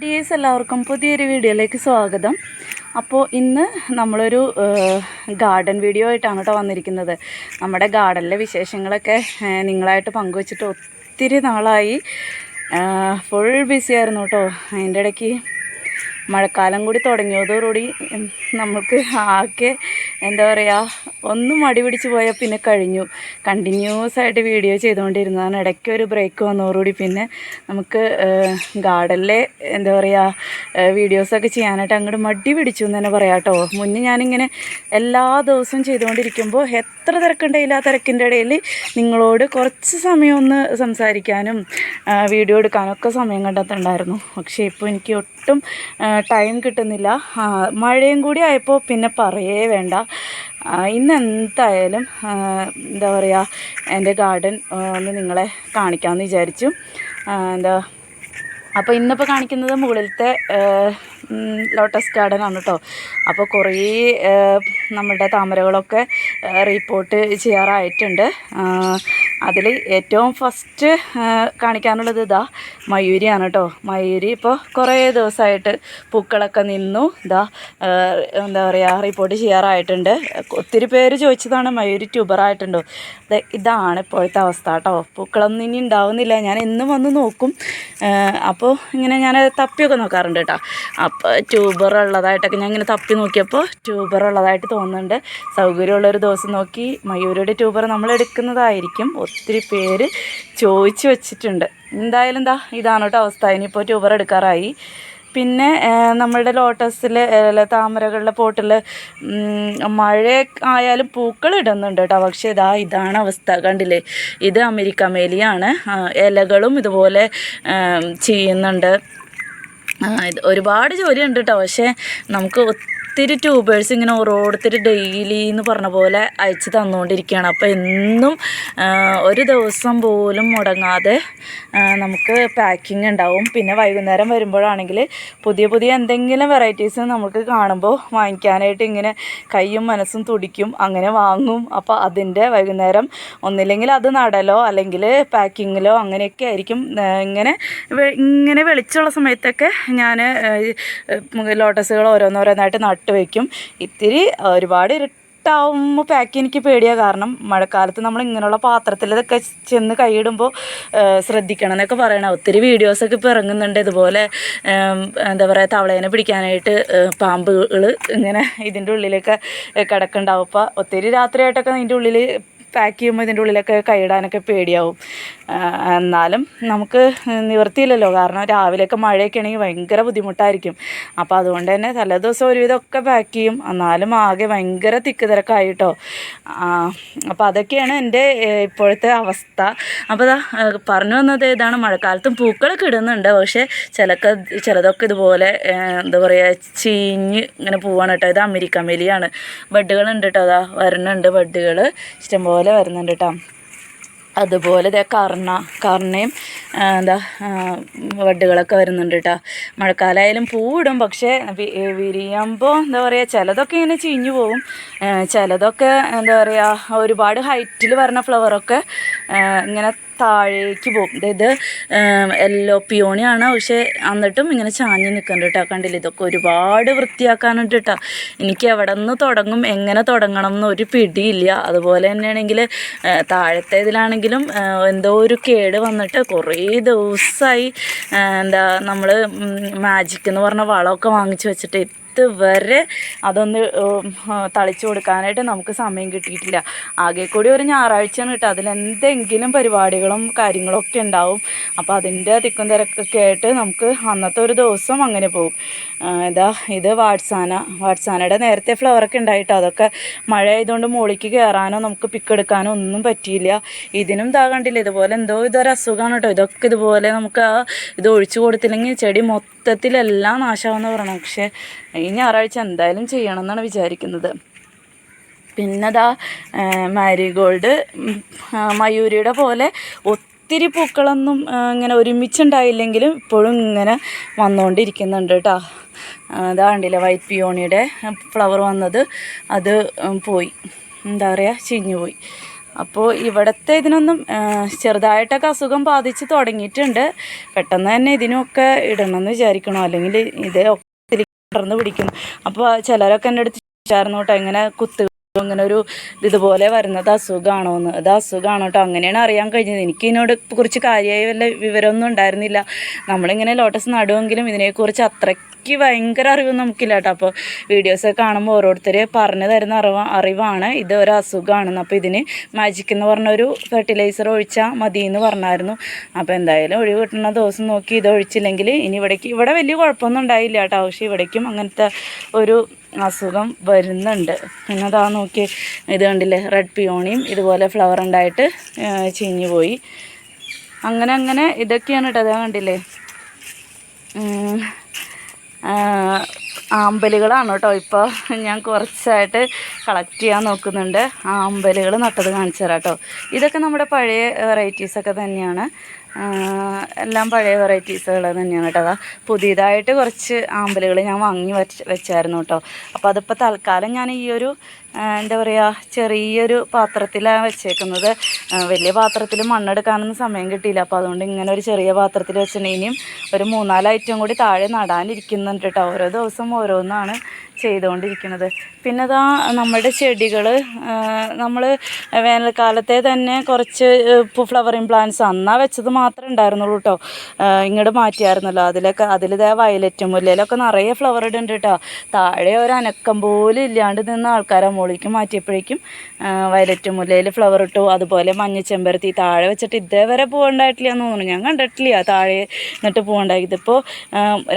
Dears എല്ലാവർക്കും പുതിയൊരു വീഡിയോയിലേക്ക് സ്വാഗതം. അപ്പോൾ ഇന്ന് നമ്മളൊരു ഗാർഡൻ വീഡിയോ ആയിട്ടാണ് കേട്ടോ വന്നിരിക്കുന്നത്. നമ്മുടെ ഗാർഡനിലെ വിശേഷങ്ങളൊക്കെ നിങ്ങളായിട്ട് പങ്കുവച്ചിട്ട് ഒത്തിരി നാളായി. ഫുൾ ബിസി ആയിരുന്നു കേട്ടോ. അതിന്റെ ഇടയ്ക്ക് മഴക്കാലം കൂടി തുടങ്ങിയതോടുകൂടി നമുക്ക് ആകെ എന്താ പറയുക ഒന്നും മടി പിടിച്ച് പോയാൽ പിന്നെ കഴിഞ്ഞു. കണ്ടിന്യൂസ് ആയിട്ട് വീഡിയോ ചെയ്തുകൊണ്ടിരുന്നതാണ്. ഇടയ്ക്ക് ഒരു ബ്രേക്ക് വന്നതോടുകൂടി പിന്നെ നമുക്ക് ഗാർഡനിലെ എന്താ പറയുക വീഡിയോസൊക്കെ ചെയ്യാനായിട്ട് അങ്ങോട്ട് മടി പിടിച്ചു എന്ന് തന്നെ പറയാം കേട്ടോ. മുന്നേ ഞാനിങ്ങനെ എല്ലാ ദിവസവും ചെയ്തുകൊണ്ടിരിക്കുമ്പോൾ എത്ര തിരക്കുണ്ടെങ്കിൽ ആ തിരക്കിന്റെ ഇടയിൽ നിങ്ങളോട് കുറച്ച് സമയം ഒന്ന് സംസാരിക്കാനും വീഡിയോ എടുക്കാനൊക്കെ സമയം കണ്ടെത്തുണ്ടായിരുന്നു പക്ഷേ ഇപ്പോൾ എനിക്ക് ഒട്ടും ടൈം കിട്ടുന്നില്ല. മഴയും കൂടി ആയപ്പോൾ പിന്നെ പറയേ വേണ്ട. ഇന്ന് എന്തായാലും എന്താ പറയുക എന്റെ ഗാർഡൻ ഒന്ന് നിങ്ങളെ കാണിക്കാമെന്ന് വിചാരിച്ചു. എന്താ അപ്പോൾ ഇന്നിപ്പോൾ കാണിക്കുന്നത് മുകളിലത്തെ ലോട്ടസ് ഗാർഡൻ ആണ് കേട്ടോ അപ്പോൾ കുറേ നമ്മുടെ താമരകളൊക്കെ റിപ്പോർട്ട് ചെയ്യാറായിട്ടുണ്ട്. അതിൽ ഏറ്റവും ഫസ്റ്റ് കാണിക്കാനുള്ളത് ഇതാ മയൂരിയാണ് കേട്ടോ മയൂരി ഇപ്പോൾ കുറേ ദിവസമായിട്ട് പൂക്കളൊക്കെ നിന്നു. ഇതാ എന്താ പറയുക റിപ്പോർട്ട് ചെയ്യാറായിട്ടുണ്ട്. ഒത്തിരി പേര് ചോദിച്ചതാണ് മയൂരി ട്യൂബറായിട്ടുണ്ടോ ഇതാണ് ഇപ്പോഴത്തെ അവസ്ഥ കേട്ടോ പൂക്കളൊന്നും ഇനി ഉണ്ടാവുന്നില്ല. ഞാൻ എന്നും വന്ന് നോക്കും. അപ്പോൾ ഇങ്ങനെ ഞാൻ തപ്പിയൊക്കെ നോക്കാറുണ്ട് കേട്ടോ അപ്പോൾ ട്യൂബർ ഉള്ളതായിട്ടൊക്കെ ഞാൻ ഇങ്ങനെ തപ്പി നോക്കിയപ്പോൾ ട്യൂബർ ഉള്ളതായിട്ട് തോന്നുന്നുണ്ട്. സൗകര്യമുള്ളൊരു ദിവസം നോക്കി മയൂരിയുടെ ട്യൂബർ നമ്മൾ എടുക്കുന്നതായിരിക്കും. ഒത്തിരി പേര് ചോദിച്ചു വെച്ചിട്ടുണ്ട്. എന്തായാലും എന്താ ഇതാണ് കേട്ടോ അവസ്ഥ. ഇനിയിപ്പോൾ ട്യൂബർ എടുക്കാറായി. പിന്നെ നമ്മളുടെ ലോട്ടസിൽ താമരകളുടെ പോട്ടിൽ മഴ ആയാലും പൂക്കൾ ഇടുന്നുണ്ട് കേട്ടോ. പക്ഷേ ഇതാ ഇതാണ് അവസ്ഥ. കണ്ടില്ലേ? ഇത് അമേരിക്ക മേലിയാണ്. ഇലകളും ഇതുപോലെ ചെയ്യുന്നുണ്ട്. ഒരുപാട് ജോലിയുണ്ട് കേട്ടോ. പക്ഷേ നമുക്ക് ഒത്തിരി ട്യൂബേഴ്സ് ഇങ്ങനെ ഓരോരുത്തർ ഡെയിലി എന്ന് പറഞ്ഞ പോലെ അയച്ച് തന്നുകൊണ്ടിരിക്കുകയാണ് അപ്പോൾ എന്നും ഒരു ദിവസം പോലും മുടങ്ങാതെ നമുക്ക് പാക്കിംഗ് ഉണ്ടാവും. പിന്നെ വൈകുന്നേരം വരുമ്പോഴാണെങ്കിൽ പുതിയ പുതിയ എന്തെങ്കിലും വെറൈറ്റീസ് നമുക്ക് കാണുമ്പോൾ വാങ്ങിക്കാനായിട്ട് ഇങ്ങനെ കൈയും മനസ്സും തുടിക്കും അങ്ങനെ വാങ്ങും. അപ്പോൾ അതിന്റെ വൈകുന്നേരം ഒന്നില്ലെങ്കിൽ അത് നടലോ അല്ലെങ്കിൽ പാക്കിങ്ങിലോ അങ്ങനെയൊക്കെ ആയിരിക്കും. ഇങ്ങനെ ഇങ്ങനെ വെളിച്ചമുള്ള സമയത്തൊക്കെ ഞാൻ ലോട്ടസുകൾ ഓരോന്നോരോന്നായിട്ട് നട്ട് വയ്ക്കും ഇത്തിരി ഒരുപാട് ഇരുട്ടാവുമ്പോൾ പാക്ക് എനിക്ക് പേടിയാണ് കാരണം മഴക്കാലത്ത് നമ്മൾ ഇങ്ങനെയുള്ള പാത്രത്തിലൊക്കെ ചെന്ന് കൈയിടുമ്പോൾ ശ്രദ്ധിക്കണം എന്നൊക്കെ പറയണം ഒത്തിരി വീഡിയോസൊക്കെ ഇപ്പോൾ ഇറങ്ങുന്നുണ്ട്. ഇതുപോലെ എന്താ പറയുക തവളേനെ പിടിക്കാനായിട്ട് പാമ്പുകൾ ഇങ്ങനെ ഇതിന്റെ ഉള്ളിലൊക്കെ കിടക്കുന്നുണ്ടാവും അപ്പോൾ ഒത്തിരി രാത്രിയായിട്ടൊക്കെ ഇതിന്റെ ഉള്ളിൽ പാക്ക് ചെയ്യുമ്പോൾ ഇതിന്റെ ഉള്ളിലൊക്കെ കൈയിടാനൊക്കെ പേടിയാവും. എന്നാലും നമുക്ക് നിവർത്തിയില്ലല്ലോ. കാരണം രാവിലെയൊക്കെ മഴയൊക്കെ ആണെങ്കിൽ ഭയങ്കര ബുദ്ധിമുട്ടായിരിക്കും. അപ്പോൾ അതുകൊണ്ട് തന്നെ തലേ ദിവസം ഒരുവിധമൊക്കെ പാക്ക് ചെയ്യും. എന്നാലും ആകെ ഭയങ്കര തിക്ക് തിരക്കായിട്ടോ അപ്പോൾ അതൊക്കെയാണ് എന്റെ ഇപ്പോഴത്തെ അവസ്ഥ. അപ്പോൾ ഇതാ പറഞ്ഞു വന്നത് ഇതാണ്. മഴക്കാലത്തും പൂക്കളൊക്കെ ഇടുന്നുണ്ട്. പക്ഷേ ചിലക്ക് ചിലതൊക്കെ ഇതുപോലെ എന്താ പറയുക ചീഞ്ഞ് ഇങ്ങനെ പോവാണ് കേട്ടോ. ഇത് അമേരിക്ക മെലിയാണ് ബഡ്ഡുകളുണ്ട് കേട്ടോ. അതാ വരുന്നുണ്ട് ബഡ്ഡുകൾ ഇഷ്ടംപോലെ വരുന്നുണ്ട് കേട്ടോ അതുപോലെ ഇതേ കർണ കർണയും എന്താ വഡ്ഡുകളൊക്കെ വരുന്നുണ്ട് കേട്ടോ മഴക്കാലമായാലും പൂവിടും പക്ഷേ വിരിയുമ്പോൾ എന്താ പറയുക ചിലതൊക്കെ ഇങ്ങനെ ചീഞ്ഞു പോകും ചിലതൊക്കെ എന്താ പറയുക ഒരുപാട് ഹൈറ്റിൽ വരുന്ന ഫ്ലവറൊക്കെ ഇങ്ങനെ താഴേക്ക് പോകും. ഇത് യെല്ലോ പിയോണിയാണ്. പക്ഷേ എന്നിട്ടും ഇങ്ങനെ ചാഞ്ഞ് നിൽക്കുന്നുണ്ട് കേട്ടോ കണ്ടില്ല? ഇതൊക്കെ ഒരുപാട് വൃത്തിയാക്കാനുണ്ട് കേട്ടോ എനിക്ക് എവിടെ നിന്ന് തുടങ്ങും എങ്ങനെ തുടങ്ങണം എന്ന് ഒരു പിടിയില്ല. അതുപോലെ തന്നെയാണെങ്കിൽ താഴത്തെ ഇതിലാണെങ്കിലും എന്തോ ഒരു കേട് വന്നിട്ട് കുറേ ദിവസമായി എന്താ നമ്മൾ മാജിക് എന്ന് പറഞ്ഞ വളമൊക്കെ വാങ്ങിച്ച് വെച്ചിട്ട് ഇതുവരെ അതൊന്ന് ഉം, ആ, തളിച്ചു കൊടുക്കാനായിട്ട് നമുക്ക് സമയം കിട്ടിയിട്ടില്ല. ആകെ കൂടി ഒരു ഞായറാഴ്ചയാണ് കേട്ടോ. അതിലെന്തെങ്കിലും പരിപാടികളും കാര്യങ്ങളൊക്കെ ഉണ്ടാവും. അപ്പോൾ അതിന്റെ തിക്കും തിരക്കൊക്കെ ആയിട്ട് നമുക്ക് അന്നത്തെ ഒരു ദിവസം അങ്ങനെ പോകും. ഇതാ ഇത് വാട്സാന. വാട്സാനയുടെ നേരത്തെ ഫ്ലവറൊക്കെ ഉണ്ടായിട്ടോ. അതൊക്കെ മഴ ആയതുകൊണ്ട് മുകളിലേക്ക് കയറാനോ നമുക്ക് പിക്കെടുക്കാനോ ഒന്നും പറ്റിയില്ല. ഇതിനും ഇതാ കണ്ടില്ല ഇതുപോലെ എന്തോ ഇതൊരു അസുഖമാണ് കേട്ടോ. ഇതൊക്കെ ഇതുപോലെ നമുക്ക് ആ ഇത് ഒഴിച്ചു കൊടുത്തില്ലെങ്കിൽ ചെടി മൊത്തത്തിലെല്ലാം നാശമാവെന്ന് പറയണം. പക്ഷേ ഞായറാഴ്ച എന്തായാലും ചെയ്യണം എന്നാണ് വിചാരിക്കുന്നത്. പിന്നെ ദാ മാരിഗോൾഡ് മയൂരിയുടെ പോലെ ഒത്തിരി പൂക്കളൊന്നും ഇങ്ങനെ ഒരുമിച്ചുണ്ടായില്ലെങ്കിലും ഇപ്പോഴും ഇങ്ങനെ വന്നുകൊണ്ടിരിക്കുന്നുണ്ട് കേട്ടോ. അതാ കണ്ടില്ലേ വൈറ്റ് പിയോണിയുടെ ഫ്ലവർ വന്നത്. അത് പോയി. എന്താ പറയുക ചീഞ്ഞു പോയി. അപ്പോൾ ഇവിടുത്തെ ഇതിനൊന്നും ചെറുതായിട്ടൊക്കെ അസുഖം ബാധിച്ച് തുടങ്ങിയിട്ടുണ്ട്. പെട്ടെന്ന് തന്നെ ഇതിനൊക്കെ ഇടണമെന്ന് വിചാരിക്കണം? അല്ലെങ്കിൽ ഇത് പടർന്ന് പിടിക്കും. അപ്പോൾ ചിലരൊക്കെ എന്റെ അടുത്ത് ചോദിച്ചായിരുന്നു കേട്ടോ ഇങ്ങനെ കുത്ത് ഒരു ഇതുപോലെ വരുന്നത് അസുഖമാണോ എന്ന്? അത് അസുഖമാണോ കേട്ടോ അങ്ങനെയാണ് അറിയാൻ കഴിഞ്ഞത്. എനിക്ക് ഇതിനോട് കുറിച്ച് കാര്യമായ വല്ല വിവരമൊന്നും ഉണ്ടായിരുന്നില്ല. നമ്മളിങ്ങനെ ലോട്ടസ് നടുവെങ്കിലും ഇതിനെക്കുറിച്ച് അത്രയ്ക്ക് ഭയങ്കര അറിവ് നമുക്കില്ല കേട്ടോ അപ്പോൾ വീഡിയോസൊക്കെ കാണുമ്പോൾ ഓരോരുത്തർ പറഞ്ഞു തരുന്ന അറിവ് അറിവാണ്. ഇത് ഒരു അസുഖമാണെന്ന്. അപ്പോൾ ഇതിന് മാജിക് എന്ന് പറഞ്ഞ ഒരു ഫെർട്ടിലൈസർ ഒഴിച്ചാൽ മതി എന്ന് പറഞ്ഞായിരുന്നു. അപ്പോൾ എന്തായാലും ഒഴിവ് കിട്ടുന്ന ദിവസം നോക്കി ഇത് ഒഴിച്ചില്ലെങ്കിൽ ഇനി ഇവിടേക്ക് ഇവിടെ വലിയ കുഴപ്പമൊന്നും ഉണ്ടായില്ല കേട്ടോ പക്ഷേ ഇവിടേക്കും അങ്ങനത്തെ ഒരു അസുഖം വരുന്നുണ്ട്. പിന്നെ അതാ നോക്കി. ഇത് കണ്ടില്ലേ? റെഡ് പിയോണിയും ഇതുപോലെ ഫ്ലവർ ഉണ്ടായിട്ട് ചീഞ്ഞു പോയി. അങ്ങനെ അങ്ങനെ ഇതൊക്കെയാണ് കേട്ടോ അതാ കണ്ടില്ലേ? ആമ്പലുകളാണ് കേട്ടോ. ഇപ്പോൾ ഞാൻ കുറച്ചായിട്ട് കളക്ട് ചെയ്യാൻ നോക്കുന്നുണ്ട്. ആമ്പലുകൾ നട്ടത് കാണിച്ചു തരാം കേട്ടോ. ഇതൊക്കെ നമ്മുടെ പഴയ വെറൈറ്റീസൊക്കെ തന്നെയാണ്. എല്ലാം പഴയ വെറൈറ്റീസുകൾ തന്നെയാണ് കേട്ടോ. അതാ പുതിയതായിട്ട് കുറച്ച് ആമ്പലുകൾ ഞാൻ വാങ്ങി വെച്ച് വെച്ചായിരുന്നു കേട്ടോ. അപ്പോൾ അതിപ്പോൾ തൽക്കാലം ഞാൻ ഈ ഒരു എന്താ പറയുക ചെറിയൊരു പാത്രത്തിലാണ് വെച്ചേക്കുന്നത്. വലിയ പാത്രത്തിൽ മണ്ണെടുക്കാനൊന്നും സമയം കിട്ടിയില്ല. അപ്പോൾ അതുകൊണ്ട് ഇങ്ങനെ ഒരു ചെറിയ പാത്രത്തിൽ വെച്ചിട്ടുണ്ടെങ്കിൽ ഇനിയും ഒരു മൂന്നാൽ ഐറ്റം കൂടി താഴെ നടാനിരിക്കുന്നുണ്ട് കേട്ടോ. ഓരോ ദിവസം ഓരോന്നാണ് ചെയ്തുകൊണ്ടിരിക്കുന്നത്. പിന്നെ ഇതാ നമ്മുടെ ചെടികൾ നമ്മൾ വേനൽക്കാലത്തെ തന്നെ കുറച്ച് ഫ്ലവറിങ് പ്ലാന്റ്സ് അന്നാ വെച്ചത് മാത്രമേ ഉണ്ടായിരുന്നുള്ളൂ കേട്ടോ. ഇങ്ങോട്ട് മാറ്റിയായിരുന്നല്ലോ. അതിലൊക്കെ അതിലിതേ വയലറ്റ് മുല്ലയിലൊക്കെ നിറയെ ഫ്ലവർ ഇടുന്നുണ്ട് കേട്ടോ. താഴെ ഒരു അനക്കം പോലും ഇല്ലാണ്ട് നിന്ന് ആൾക്കാരെ മുകളിലേക്ക് മാറ്റിയപ്പോഴേക്കും വയലറ്റ് മുല്ലയിൽ ഫ്ലവർ ഇട്ടു അതുപോലെ മഞ്ഞ ചെമ്പരത്തി താഴെ വെച്ചിട്ട് ഇതേവരെ പൂവുണ്ടായിട്ടില്ല എന്ന് തോന്നുന്നു. ഞാൻ കണ്ടിട്ടില്ല താഴെ എന്നിട്ട് പൂവുണ്ടായി ഇതിപ്പോൾ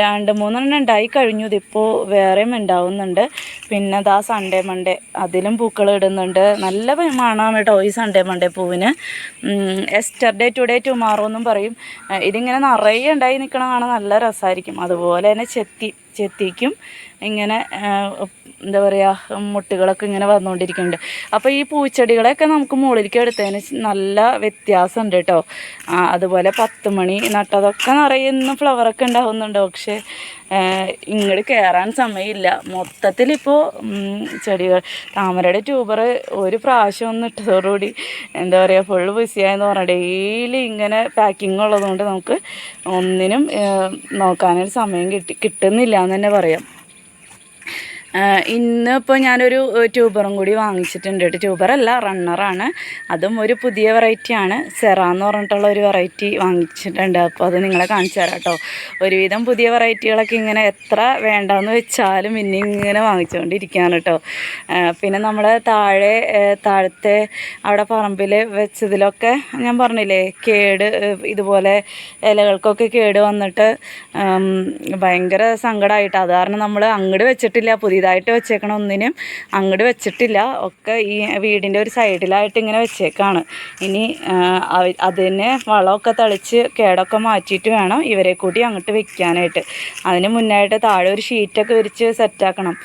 രണ്ട് മൂന്നെണ്ണം ഉണ്ടായി കഴിഞ്ഞു. ഇതിപ്പോൾ വേറെയും ഉണ്ടാവുന്നുണ്ട്. പിന്നെ ദാ സൺഡേ മൺഡേ അതിലും പൂക്കൾ ഇടുന്നുണ്ട്. നല്ല മണമാണ് കേട്ടോ ഈ സൺഡേ മൺഡേ പൂവിന്. എസ്റ്റർഡേ ടുഡേ ടുമാറോ എന്നും പറയും. ഇതിങ്ങനെ നിറയെ ഉണ്ടായി നിൽക്കണ കാണാൻ നല്ല രസമായിരിക്കും. അതുപോലെ തന്നെ ചെത്തി ചെത്തിക്കും. ഇങ്ങനെ എന്താ പറയുക മുട്ടുകളൊക്കെ ഇങ്ങനെ വന്നുകൊണ്ടിരിക്കുന്നുണ്ട് അപ്പോൾ ഈ പൂച്ചെടികളെയൊക്കെ നമുക്ക് മുകളിലേക്ക് എടുത്തതിന് നല്ല വ്യത്യാസമുണ്ട് കേട്ടോ. അതുപോലെ പത്ത് മണി നട്ടതൊക്കെ നിറയെ ഇന്നും ഫ്ലവറൊക്കെ ഉണ്ടാവുന്നുണ്ട്. പക്ഷേ ഇങ്ങോട്ട് കയറാൻ സമയമില്ല. മൊത്തത്തിലിപ്പോൾ ചെടികൾ താമരയുടെ ട്യൂബർ ഒരു പ്രാവശ്യം ഒന്ന് ഇട്ടതോടുകൂടി എന്താ പറയുക ഫുള്ള് ബിസിയായെന്ന് പറഞ്ഞാൽ ഡെയിലി ഇങ്ങനെ പാക്കിംഗ് ഉള്ളതുകൊണ്ട് നമുക്ക് ഒന്നിനും നോക്കാനൊരു സമയം കിട്ടി കിട്ടുന്നില്ല എന്ന് തന്നെ പറയാം. ഇന്നിപ്പോൾ ഞാനൊരു ട്യൂബറും കൂടി വാങ്ങിച്ചിട്ടുണ്ട് ട്യൂബറല്ല റണ്ണറാണ് അതും ഒരു പുതിയ വെറൈറ്റിയാണ് സെറ എന്ന് പറഞ്ഞിട്ടുള്ള ഒരു വെറൈറ്റി വാങ്ങിച്ചിട്ടുണ്ട്. അപ്പോൾ അത് നിങ്ങളെ കാണിച്ചു തരാം കേട്ടോ. ഒരുവിധം പുതിയ വെറൈറ്റികളൊക്കെ ഇങ്ങനെ എത്ര വേണ്ടെന്ന് വെച്ചാലും പിന്നെ ഇങ്ങനെ വാങ്ങിച്ചുകൊണ്ടിരിക്കുകയാണ് കേട്ടോ. പിന്നെ നമ്മൾ താഴെ താഴത്തെ അവിടെ പറമ്പിൽ വെച്ചതിലൊക്കെ ഞാൻ പറഞ്ഞില്ലേ കേട് ഇതുപോലെ ഇലകൾക്കൊക്കെ കേട് വന്നിട്ട് ഭയങ്കര സങ്കടമായിട്ട് അത് കാരണം നമ്മൾ അങ്ങോട്ട് വെച്ചിട്ടില്ല. പുതിയതായിട്ട് വെച്ചേക്കണ ഒന്നിനും അങ്ങോട്ട് വെച്ചിട്ടില്ല. ഒക്കെ ഈ വീടിന്റെ ഒരു സൈഡിലായിട്ട് ഇങ്ങനെ വെച്ചേക്കാണ്. ഇനി അതിനെ വളമൊക്കെ തളിച്ച് കേടൊക്കെ മാറ്റിയിട്ട് വേണം ഇവരെ കൂടി അങ്ങോട്ട് വെക്കാനായിട്ട്. അതിന് മുന്നായിട്ട് താഴെ ഒരു ഷീറ്റൊക്കെ വിരിച്ച് സെറ്റാക്കണം.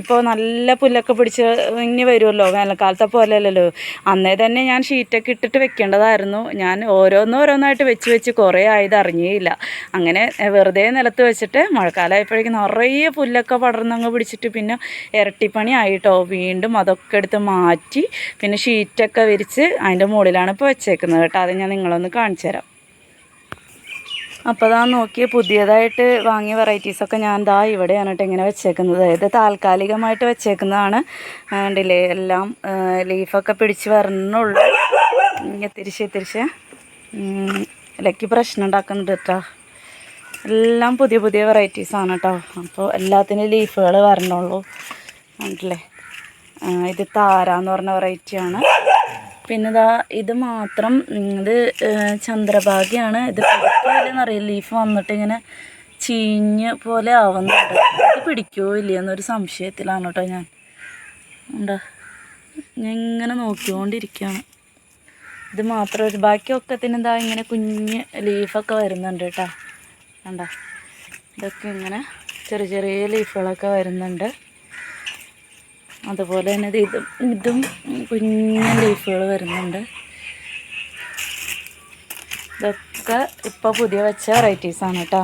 ഇപ്പോൾ നല്ല പുല്ലൊക്കെ പിടിച്ച് ഇനി വരുമല്ലോ വേനൽക്കാലത്തെ പോലെ അല്ലല്ലോ അന്നേ തന്നെ ഞാൻ ഷീറ്റൊക്കെ ഇട്ടിട്ട് വെക്കേണ്ടതായിരുന്നു. ഞാൻ ഓരോന്നോരോന്നായിട്ട് വെച്ച് വെച്ച് കുറേ ആയത് അറിഞ്ഞേയില്ല അങ്ങനെ വെറുതെ നിലത്ത് വെച്ചിട്ട് മഴക്കാലമായപ്പോഴേക്കും നിറയെ പുല്ലൊക്കെ പടർന്നങ്ങ് പിടിച്ചിട്ട് പിന്നെ ഇരട്ടിപ്പണി ആയിട്ടോ വീണ്ടും അതൊക്കെ എടുത്ത് മാറ്റി പിന്നെ ഷീറ്റൊക്കെ വിരിച്ച് അതിന്റെ മുകളിലാണ് ഇപ്പോൾ വെച്ചേക്കുന്നത് കേട്ടോ. അത് ഞാൻ നിങ്ങളൊന്ന് കാണിച്ചു തരാം. അപ്പോൾ ദാ നോക്കിയ പുതിയതായിട്ട് വാങ്ങിയ വെറൈറ്റീസൊക്കെ ഞാൻ ദാ ഇവിടെയാണ് കേട്ടോ ഇങ്ങനെ വെച്ചേക്കുന്നത്. അതായത് താൽക്കാലികമായിട്ട് വെച്ചേക്കുന്നതാണ്. കണ്ടില്ലേ? എല്ലാം ലീഫൊക്കെ പിടിച്ച് വരണുള്ളൂ. തിരിച്ച് തിരിച്ച്. ഇലയ്ക്ക് പ്രശ്നം ഉണ്ടാക്കുന്നുണ്ട് കേട്ടോ. എല്ലാം പുതിയ പുതിയ വെറൈറ്റീസാണ് കേട്ടോ അപ്പോൾ എല്ലാത്തിനും ലീഫുകൾ വരണുള്ളൂ. കണ്ടില്ലേ? ഇത് താര എന്ന് പറഞ്ഞ വെറൈറ്റിയാണ് പിന്നെ ഇതാ ഇത് മാത്രം ഇത് ചന്ദ്രഭാഗ്യാണ്. ഇത് പിടിക്കില്ലെന്നറിയില്ല ലീഫ് വന്നിട്ട് ഇങ്ങനെ ചീഞ്ഞ് പോലെ ആവുന്നുണ്ട്. ഇത് പിടിക്കുമോ ഇല്ലയെന്നൊരു സംശയത്തിലാണ് കേട്ടോ ഞാൻ. ഉണ്ടോ? ഞാൻ ഇങ്ങനെ നോക്കിക്കൊണ്ടിരിക്കുകയാണ് ഇത് മാത്രം ഒരു ബാക്കിയൊക്കെ ഇതാ ഇങ്ങനെ കുഞ്ഞ് ലീഫൊക്കെ വരുന്നുണ്ട് കേട്ടോ കണ്ടോ? ഇതൊക്കെ ഇങ്ങനെ ചെറിയ ചെറിയ ലീഫുകളൊക്കെ വരുന്നുണ്ട്. അതുപോലെ തന്നെ ഇത് ഇതും കുഞ്ഞു ലീഫുകൾ വരുന്നുണ്ട്. ഇതൊക്കെ ഇപ്പോൾ പുതിയ വെച്ച വെറൈറ്റീസാണ് കേട്ടോ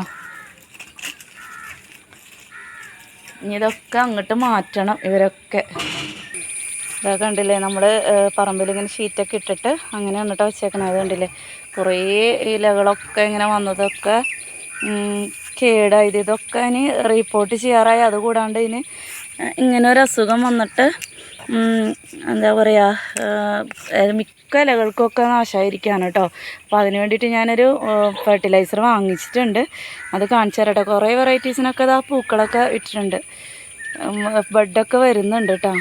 ഇനി ഇതൊക്കെ അങ്ങോട്ട് മാറ്റണം ഇവരൊക്കെ. ഇതൊക്കെ കണ്ടില്ലേ നമ്മൾ പറമ്പിൽ ഇങ്ങനെ ഷീറ്റൊക്കെ ഇട്ടിട്ട് അങ്ങനെ വന്നിട്ട് വെച്ചേക്കണത് കണ്ടില്ലേ കുറേ ഇലകളൊക്കെ ഇങ്ങനെ വന്നതൊക്കെ കേടായത്. ഇതൊക്കെ ഇനി റിപ്പോർട്ട് ചെയ്യാറായി. അതുകൂടാണ്ട് ഇനി ഇങ്ങനെ ഒരു അസുഖം വന്നിട്ട് എന്താ പറയുക മിക്ക ഇലകൾക്കൊക്കെ നാശമായിരിക്കുകയാണ് കേട്ടോ അപ്പോൾ അതിന് വേണ്ടിയിട്ട് ഞാനൊരു ഫെർട്ടിലൈസർ വാങ്ങിച്ചിട്ടുണ്ട്. അത് കാണിച്ചു തരാം കുറേ വെറൈറ്റീസിനൊക്കെ ഇതാ പൂക്കളൊക്കെ ഇട്ടിട്ടുണ്ട്. ബഡൊക്കെ വരുന്നുണ്ട് കേട്ടോ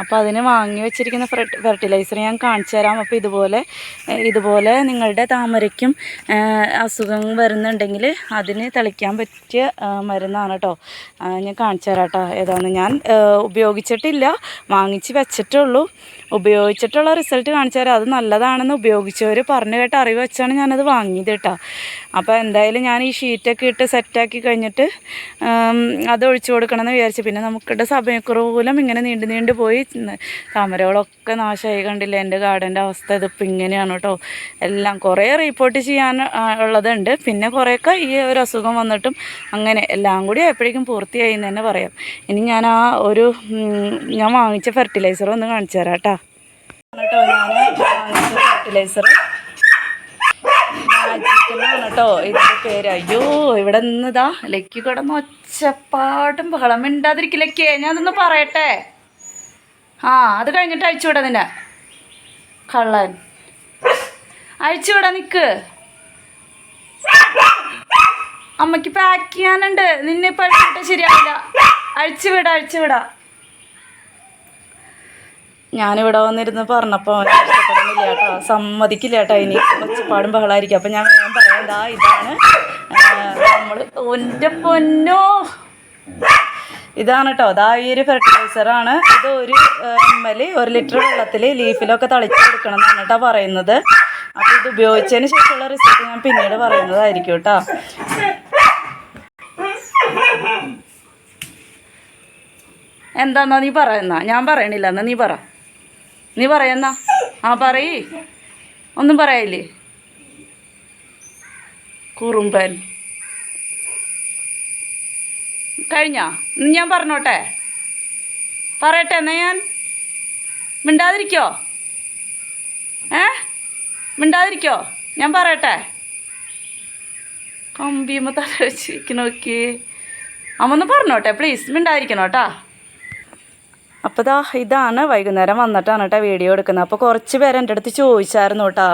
അപ്പോൾ അതിന് വാങ്ങി വെച്ചിരിക്കുന്ന ഫെർട്ടിലൈസർ ഞാൻ കാണിച്ചു തരാം. അപ്പോൾ ഇതുപോലെ ഇതുപോലെ നിങ്ങളുടെ താമരയ്ക്കും അസുഖം വരുന്നുണ്ടെങ്കിൽ അതിന് തളിക്കാൻ പറ്റിയ മരുന്നാണ് കേട്ടോ ഞാൻ കാണിച്ചു തരാം കേട്ടോ ഏതാണെന്ന് ഞാൻ ഉപയോഗിച്ചിട്ടില്ല. വാങ്ങിച്ച് വെച്ചിട്ടേ ഉള്ളൂ ഉപയോഗിച്ചിട്ടുള്ള റിസൾട്ട് കാണിച്ചാൽ അത് നല്ലതാണെന്ന് ഉപയോഗിച്ചവർ പറഞ്ഞു കേട്ട അറിവ് വെച്ചാണ് ഞാനത് വാങ്ങിയത് കേട്ടോ. അപ്പോൾ എന്തായാലും ഞാൻ ഈ ഷീറ്റൊക്കെ ഇട്ട് സെറ്റാക്കി കഴിഞ്ഞിട്ട് അത് ഒഴിച്ചു കൊടുക്കണമെന്ന് വിചാരിച്ചു. പിന്നെ നമുക്കിടെ സമയക്കുറവ് മൂലം ഇങ്ങനെ നീണ്ടു നീണ്ടു പോയി താമരകളൊക്കെ നാശമായി കണ്ടില്ല? എന്റെ ഗാർഡന്റെ അവസ്ഥ ഇതിപ്പോൾ ഇങ്ങനെയാണ് കേട്ടോ. എല്ലാം കുറേ റിപ്പോർട്ട് ചെയ്യാൻ ഉള്ളതുണ്ട്. പിന്നെ കുറേയൊക്കെ ഈ ഒരു അസുഖം വന്നിട്ടും അങ്ങനെ എല്ലാം കൂടി എപ്പോഴേക്കും പൂർത്തിയായി എന്ന് തന്നെ പറയാം. ഇനി ഞാൻ ആ ഒരു ഞാൻ വാങ്ങിച്ച ഫെർട്ടിലൈസർ ഒന്ന് കാണിച്ചു തരാം കേട്ടോ. കേട്ടോ ഇതിന്റെ പേര്. അയ്യോ ഇവിടെ നിന്നിതാ ലക്കി കിടന്ന് ഒച്ചപ്പാട്ടും ബഹളം മിണ്ടാതിരിക്കും ഞാൻ പറയട്ടെ? ആ അത് കഴിഞ്ഞിട്ട് അഴിച്ചുവിടാ നിന്നെ. കള്ളൻ. അഴിച്ചുവിടാ നിക്ക്. അമ്മയ്ക്ക് പാക്ക് ചെയ്യാനുണ്ട്. നിന്നെ ഇപ്പം അഴിച്ചിട്ട് ശരിയാവില്ല. അഴിച്ചുവിടാ അഴിച്ചുവിടാ ഞാനിവിടെ വന്നിരുന്ന് പറഞ്ഞപ്പോൾ കേട്ടോ. സമ്മതിക്കില്ല കേട്ടോ ഇനി. ഒച്ചപ്പാടും ബഹളമായിരിക്കും അപ്പം ഞാൻ വേഗം ഇതാണ്. നമ്മൾ ഒന്റെ പൊന്നോ ഇതാണ് കേട്ടോ. അതാ ഈ ഒരു ഫെർട്ടിലൈസറാണ് ഇത് ഒരു എം എൽ ഒരു ലിറ്റർ വെള്ളത്തിൽ ലീഫിലൊക്കെ തളിച്ച് കൊടുക്കണം എന്നാണ് കേട്ടോ പറയുന്നത്. അപ്പോൾ ഇത് ഉപയോഗിച്ചതിന് ശേഷമുള്ള റിസൾട്ട് ഞാൻ പിന്നീട് പറയുന്നതായിരിക്കും കേട്ടോ. എന്താന്നാ നീ പറയുന്ന? ഞാൻ പറയണില്ല. എന്നാ നീ പറ. നീ പറയുന്ന. ആ പറയ്. ഒന്നും പറയില്ലേ? കുറുമ്പൻ. കഴിഞ്ഞാ? ഞാൻ പറഞ്ഞോട്ടെ. പറയട്ടെ എന്നാ ഞാൻ? മിണ്ടാതിരിക്കോ? ഏ? മിണ്ടാതിരിക്കോ? ഞാൻ പറയട്ടെ. കമ്പിയുമ്പോൾ തല വെച്ചിരിക്കണോക്കി അമ്മ ഒന്ന് പറഞ്ഞോട്ടെ പ്ലീസ് മിണ്ടാതിരിക്കണോ കേട്ടാ. അപ്പോൾ ദാ ഇതാണ് വൈകുന്നേരം വന്നിട്ടാണ് കേട്ടോ വീഡിയോ എടുക്കുന്നത്. അപ്പോൾ കുറച്ച് പേര് എന്റെ അടുത്ത് ചോദിച്ചായിരുന്നു കേട്ടോ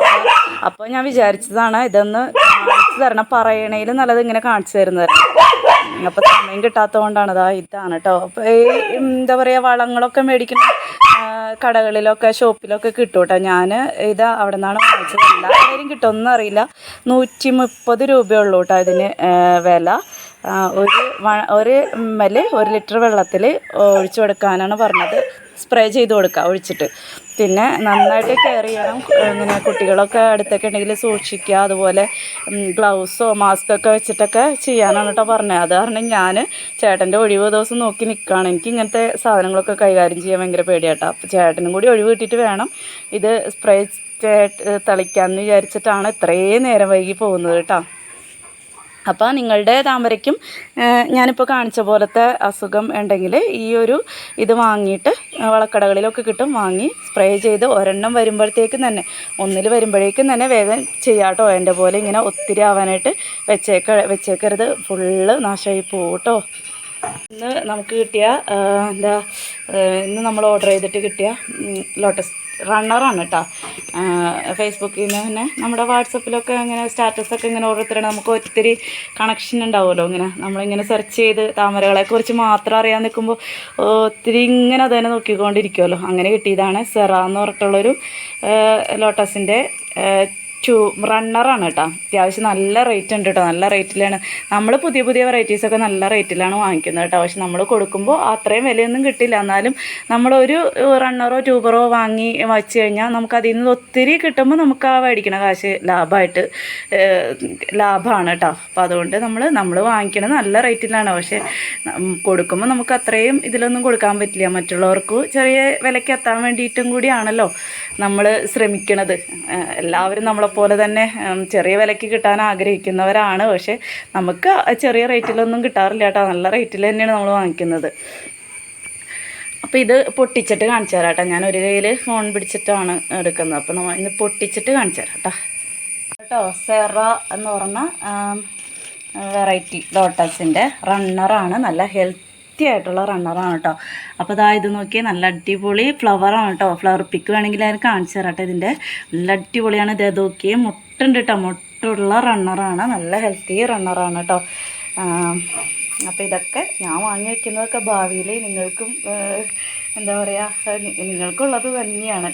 അപ്പോൾ ഞാൻ വിചാരിച്ചതാണ് ഇതൊന്ന് കാണിച്ചു തരണം. പറയണേലും നല്ലത് ഇങ്ങനെ കാണിച്ചു തരുന്നത്. അപ്പോൾ സമയം കിട്ടാത്തതുകൊണ്ടാണ് ഇതാ ഇതാണ് കേട്ടോ അപ്പോൾ ഈ എന്താ പറയുക വളങ്ങളൊക്കെ മേടിക്കുന്ന കടകളിലൊക്കെ ഷോപ്പിലൊക്കെ കിട്ടും കേട്ടോ ഞാൻ ഇത് അവിടെ നിന്നാണ് വാങ്ങിച്ചത് എല്ലാവരും കിട്ടുമെന്നറിയില്ല നൂറ്റി മുപ്പത് രൂപയുള്ളൂ കേട്ടോ ഇതിന് വില. ഒരു ഒരു എം ഒരു ലിറ്റർ വെള്ളത്തിൽ ഒഴിച്ചു കൊടുക്കാനാണ് പറഞ്ഞത്. സ്പ്രേ ചെയ്ത് കൊടുക്കുക ഒഴിച്ചിട്ട്. പിന്നെ നന്നായിട്ട് കെയർ ചെയ്യണം. ഇങ്ങനെ കുട്ടികളൊക്കെ അടുത്തൊക്കെ ഉണ്ടെങ്കിൽ സൂക്ഷിക്കുക. അതുപോലെ ഗ്ലൗസോ മാസ്കൊക്കെ വെച്ചിട്ടൊക്കെ ചെയ്യാനാണ് കേട്ടോ പറഞ്ഞത്. അത് കാരണം ഞാൻ ചേട്ടന്റെ ഒഴിവ് ദിവസം നോക്കി നിൽക്കുകയാണ് എനിക്ക് ഇങ്ങനത്തെ സാധനങ്ങളൊക്കെ കൈകാര്യം ചെയ്യാൻ ഭയങ്കര പേടിയാട്ടോ. അപ്പോൾ ചേട്ടനും കൂടി ഒഴിവ് കിട്ടിയിട്ട് വേണം. ഇത് സ്പ്രേ തളിക്കാമെന്ന് വിചാരിച്ചിട്ടാണ് ഇത്രയും നേരം വൈകി പോകുന്നത് കേട്ടോ. അപ്പോൾ നിങ്ങളുടെ താമരയ്ക്കും ഞാനിപ്പോൾ കാണിച്ച പോലത്തെ അസുഖം ഉണ്ടെങ്കിൽ ഈ ഒരു ഇത് വാങ്ങിയിട്ട് വളക്കടകളിലൊക്കെ കിട്ടും. വാങ്ങി സ്പ്രേ ചെയ്ത് ഒരെണ്ണം വരുമ്പോഴത്തേക്കും തന്നെ ഒന്നിൽ വരുമ്പോഴേക്കും തന്നെ വേഗം ചെയ്യാട്ടോ. എന്റെ പോലെ ഇങ്ങനെ ഒത്തിരി ആവാനായിട്ട് വെച്ചേക്ക വെച്ചേക്കരുത്. ഫുള്ള് നാശമായി പോകട്ടോ കേട്ടോ ഇന്ന് നമുക്ക് കിട്ടിയ എന്താ ഇന്ന് നമ്മൾ ഓർഡർ ചെയ്തിട്ട് കിട്ടിയ ലോട്ടസ് റണ്ണറാണ് കേട്ടോ. ഫേസ്ബുക്കിൽ നിന്ന് തന്നെ നമ്മുടെ വാട്സപ്പിലൊക്കെ ഇങ്ങനെ സ്റ്റാറ്റസൊക്കെ ഇങ്ങനെ ഓരോരുത്തരാണ് നമുക്ക് ഒത്തിരി കണക്ഷൻ ഉണ്ടാവുമല്ലോ ഇങ്ങനെ. നമ്മളിങ്ങനെ സെർച്ച് ചെയ്ത് താമരകളെക്കുറിച്ച് മാത്രം അറിയാൻ നിൽക്കുമ്പോൾ ഒത്തിരി ഇങ്ങനെ തന്നെ നോക്കിക്കൊണ്ടിരിക്കുമല്ലോ. അങ്ങനെ കിട്ടിയതാണ് സെറ എന്ന് പറഞ്ഞിട്ടുള്ളൊരു ലോട്ടസിന്റെ ടു റണ്ണറാണ് കേട്ടോ അത്യാവശ്യം നല്ല റേറ്റ് ഉണ്ട് കേട്ടോ നല്ല റേറ്റിലാണ് നമ്മൾ പുതിയ പുതിയ വെറൈറ്റീസൊക്കെ നല്ല റേറ്റിലാണ് വാങ്ങിക്കുന്നത് കേട്ടോ പക്ഷെ നമ്മൾ കൊടുക്കുമ്പോൾ അത്രയും വിലയൊന്നും കിട്ടില്ല. എന്നാലും നമ്മളൊരു റണ്ണറോ ട്യൂബറോ വാങ്ങി വച്ച് കഴിഞ്ഞാൽ നമുക്ക് അതിൽ നിന്ന് ഒത്തിരി കിട്ടുമ്പോൾ നമുക്ക് ആ മേടിക്കണ കാശ് ലാഭമായിട്ട് ലാഭമാണ് കേട്ടോ അപ്പോൾ അതുകൊണ്ട് നമ്മൾ നമ്മൾ വാങ്ങിക്കണത് നല്ല റേറ്റിലാണ് പക്ഷേ കൊടുക്കുമ്പോൾ നമുക്ക് അത്രയും ഇതിലൊന്നും കൊടുക്കാൻ പറ്റില്ല. മറ്റുള്ളവർക്ക് ചെറിയ വിലയ്ക്ക് എത്താൻ വേണ്ടിയിട്ടും കൂടിയാണല്ലോ നമ്മൾ ശ്രമിക്കണത്. എല്ലാവരും എല്ലാവരും നമ്മളെപ്പോലെ തന്നെ ചെറിയ വിലയ്ക്ക് കിട്ടാൻ ആഗ്രഹിക്കുന്നവരാണ്. പക്ഷേ നമുക്ക് ചെറിയ റേറ്റിലൊന്നും കിട്ടാറില്ല കേട്ടോ. നല്ല റേറ്റിൽ തന്നെയാണ് നമ്മൾ വാങ്ങിക്കുന്നത്. അപ്പോൾ ഇത് പൊട്ടിച്ചിട്ട് കാണിച്ചു തരാം കേട്ടോ. ഞാൻ ഒരു കയ്യിൽ ഫോൺ പിടിച്ചിട്ടാണ് എടുക്കുന്നത്. അപ്പോൾ നമ്മൾ ഇന്ന് പൊട്ടിച്ചിട്ട് കാണിച്ചു തരാം കേട്ടോ. കേട്ടോ സെറ എന്ന് പറഞ്ഞ വെറൈറ്റി ലോട്ടസിന്റെ റണ്ണറാണ് നല്ല ഹെൽത്തി ആയിട്ടുള്ള റണ്ണറാണ് കേട്ടോ അപ്പോൾ ഇതാ ഇത് നോക്കിയാൽ നല്ല അടിപൊളി ഫ്ലവറാണ് കേട്ടോ ഫ്ലവർ പിക്ക് വേണമെങ്കിൽ ഞാൻ കാണിച്ചു തരാം കേട്ടോ ഇതിന്റെ നല്ല അടിപൊളിയാണ്. ഇത് നോക്കിയേ മുട്ടുണ്ട് കേട്ടോ മുട്ടുള്ള റണ്ണറാണ് നല്ല ഹെൽത്തി റണ്ണറാണ് കേട്ടോ അപ്പോൾ ഇതൊക്കെ ഞാൻ വാങ്ങി വയ്ക്കുന്നതൊക്കെ ഭാവിയിൽ നിങ്ങൾക്കും എന്താ പറയുക നിങ്ങൾക്കുള്ളത് തന്നെയാണ്.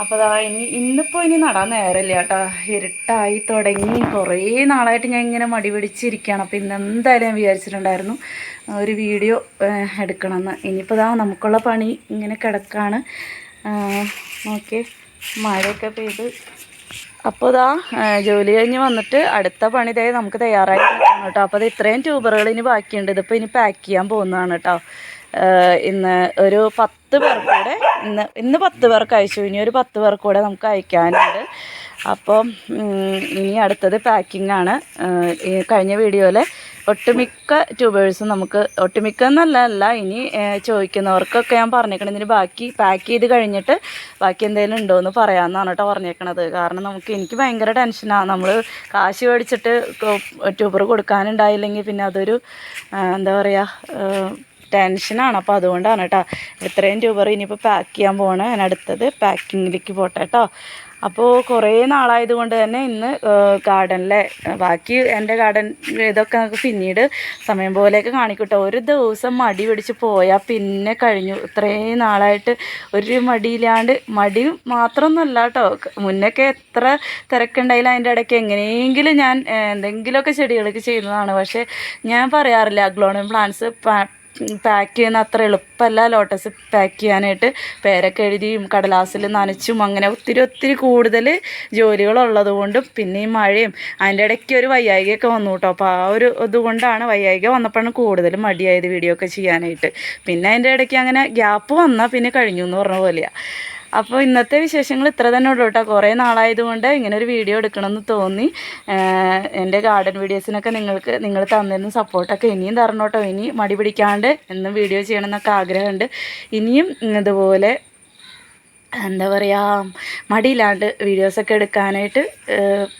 അപ്പോൾ ദാ ഇനി ഇന്നിപ്പോൾ ഇനി നടാൻ നേരമില്ല കേട്ടോ ഇരുട്ടായി തുടങ്ങി. കുറേ നാളായിട്ട് ഞാൻ ഇങ്ങനെ മടി പിടിച്ചിരിക്കുകയാണ് അപ്പോൾ ഇന്ന് എന്തായാലും ഞാൻ വിചാരിച്ചിട്ടുണ്ടായിരുന്നു ഒരു വീഡിയോ എടുക്കണമെന്ന്. ഇനിയിപ്പോൾ ദാ നമുക്കുള്ള പണി ഇങ്ങനെ കിടക്കാണ്. ഓക്കെ മഴയൊക്കെ പെയ്ത്. അപ്പോൾ ഇതാ ജോലി കഴിഞ്ഞ് വന്നിട്ട് അടുത്ത പണി ഇതായി നമുക്ക് തയ്യാറായി കേട്ടോ. അപ്പോൾ അത് ഇത്രയും ട്യൂബറുകൾ ഇനി ബാക്കിയുണ്ട്. ഇതിപ്പോൾ ഇനി പാക്ക് ചെയ്യാൻ പോകുന്നതാണ് കേട്ടോ. ഇന്ന് ഒരു പത്ത് പേർക്കൂടെ ഇന്ന് ഇന്ന് പത്ത് പേർക്ക് അയച്ചു. ഇനി ഒരു പത്ത് പേർക്കൂടെ നമുക്ക് അയക്കാനുണ്ട്. അപ്പോൾ ഇനി അടുത്തത് പാക്കിംഗ് ആണ്. കഴിഞ്ഞ വീഡിയോയിൽ ഒട്ടുമിക്ക ട്യൂബേഴ്സും നമുക്ക് ഒട്ടുമിക്ക എന്നല്ല അല്ല ഇനി ചോദിക്കുന്നവർക്കൊക്കെ ഞാൻ പറഞ്ഞേക്കണം. ഇതിന് ബാക്കി പാക്ക് ചെയ്ത് കഴിഞ്ഞിട്ട് ബാക്കി എന്തെങ്കിലും ഉണ്ടോ എന്ന് പറയാമെന്നാണ് കേട്ടോ പറഞ്ഞേക്കണത്. കാരണം നമുക്ക് എനിക്ക് ഭയങ്കര ടെൻഷനാണ് നമ്മൾ കാശ് മേടിച്ചിട്ട് ട്യൂബർ കൊടുക്കാനുണ്ടായില്ലെങ്കിൽ പിന്നെ അതൊരു എന്താ പറയുക ടെൻഷനാണ്. അപ്പോൾ അതുകൊണ്ടാണ് കേട്ടോ എത്രയും രൂപ ഇനിയിപ്പോൾ പാക്ക് ചെയ്യാൻ പോകണം ഞാൻ അടുത്തത് പാക്കിങ്ങിലേക്ക് പോട്ടെ കേട്ടോ അപ്പോൾ കുറേ നാളായത് കൊണ്ട് തന്നെ ഇന്ന് ഗാർഡനിലെ ബാക്കി എന്റെ ഗാർഡൻ ഇതൊക്കെ നമുക്ക് പിന്നീട് സമയം പോലെയൊക്കെ കാണിക്കട്ടോ. ഒരു ദിവസം മടി പിടിച്ച് പോയാൽ പിന്നെ കഴിഞ്ഞു. ഇത്രയും നാളായിട്ട് ഒരു മടിയില്ലാണ്ട് മടി മാത്രമൊന്നുമല്ല കേട്ടോ മുന്നൊക്കെ എത്ര തിരക്കുണ്ടായില്ല അതിന്റെ ഇടയ്ക്ക് എങ്ങനെയെങ്കിലും ഞാൻ എന്തെങ്കിലുമൊക്കെ ചെടികൾക്ക് ചെയ്യുന്നതാണ്. പക്ഷേ ഞാൻ പറയാറില്ല. അഗ്ലോണിയം പ്ലാന്റ്സ് പാക്ക് ചെയ്യുന്ന അത്ര എളുപ്പമല്ല. ലോട്ടസ് പാക്ക് ചെയ്യാനായിട്ട് പേരൊക്കെ എഴുതിയും കടലാസിൽ നനച്ചും അങ്ങനെ ഒത്തിരി ഒത്തിരി കൂടുതൽ ജോലികളുള്ളത് കൊണ്ടും പിന്നെ ഈ മഴയും അതിന്റെ ഇടയ്ക്ക് ഒരു വയ്യായികയൊക്കെ വന്നു കേട്ടോ. അപ്പോൾ ആ ഒരു ഇതുകൊണ്ടാണ് വയ്യായിക വന്നപ്പോഴാണ് കൂടുതൽ മടിയായത് വീഡിയോ ഒക്കെ ചെയ്യാനായിട്ട്. പിന്നെ അതിന്റെ ഇടയ്ക്ക് അങ്ങനെ ഗ്യാപ്പ് വന്നാൽ പിന്നെ കഴിഞ്ഞു എന്ന് പറഞ്ഞ പോലെയാണ് അപ്പോൾ ഇന്നത്തെ വിശേഷങ്ങൾ ഇത്ര തന്നെ ഉള്ളൂ കേട്ടോ. കുറേ നാളായതുകൊണ്ട് ഇങ്ങനെ ഒരു വീഡിയോ എടുക്കണമെന്ന് തോന്നി. എന്റെ ഗാർഡൻ വീഡിയോസിനൊക്കെ നിങ്ങൾക്ക് നിങ്ങൾ തന്നിരുന്ന സപ്പോർട്ടൊക്കെ ഇനിയും തരണം കേട്ടോ. ഇനി മടി പിടിക്കാണ്ട് എന്നും വീഡിയോ ചെയ്യണം എന്നൊക്കെ ആഗ്രഹമുണ്ട്. ഇനിയും ഇതുപോലെ എന്താ പറയുക മടിയില്ലാണ്ട് വീഡിയോസൊക്കെ എടുക്കാനായിട്ട്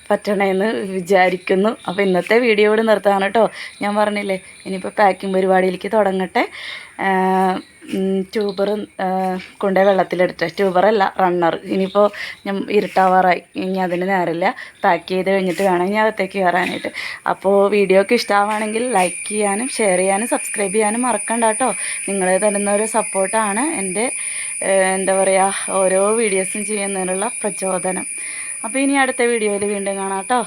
പറ്റണമെന്ന് വിചാരിക്കുന്നു. അപ്പോൾ ഇന്നത്തെ വീഡിയോ ഇവിടെ നിർത്താണ് കേട്ടോ ഞാൻ പറഞ്ഞില്ലേ ഇനിയിപ്പോൾ പാക്കിംഗ് പരിപാടിയിലേക്ക് തുടങ്ങട്ടെ. ട്യൂബർ കൊണ്ടേ വെള്ളത്തിലെടുത്ത്. ട്യൂബറല്ല റണ്ണർ ഇനിയിപ്പോൾ ഞാൻ ഇരുട്ടാവാറായി. ഇനി അതിന് നേരമില്ല പാക്ക് ചെയ്ത് കഴിഞ്ഞിട്ട് വേണം ഞാൻ അകത്തേക്ക് കയറാനായിട്ട്. അപ്പോൾ വീഡിയോക്ക് ഇഷ്ടമാണെങ്കിൽ ലൈക്ക് ചെയ്യാനും ഷെയർ ചെയ്യാനും സബ്സ്ക്രൈബ് ചെയ്യാനും മറക്കണ്ട കേട്ടോ നിങ്ങൾ തരുന്ന ഒരു സപ്പോർട്ടാണ് എന്റെ എന്താ പറയുക ഓരോ വീഡിയോസും ചെയ്യുന്നതിനുള്ള പ്രചോദനം. അപ്പോൾ ഇനി അടുത്ത വീഡിയോയിൽ വീണ്ടും കാണാം കേട്ടോ.